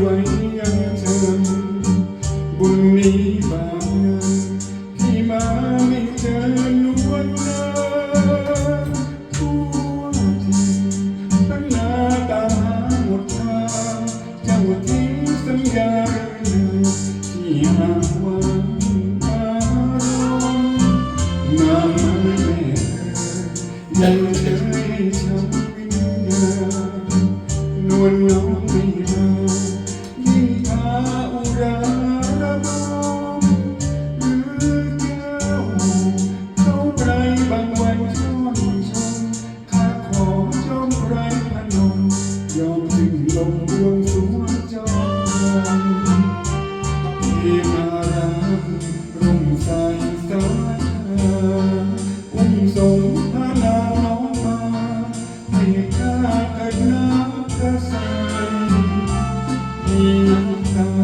ไว้ยังเธอบุญนี้บางงานที่มาไม่เจอนวนลาทั่วทีตั้งนาตาหาหมดทางเจ้าทิ้งสัญญาที่หาวันอารมณ์น้ำมันแม่ยังเธอให้ฉันวิญญาณนวลน้องไม่มา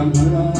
I'm gonna.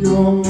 You're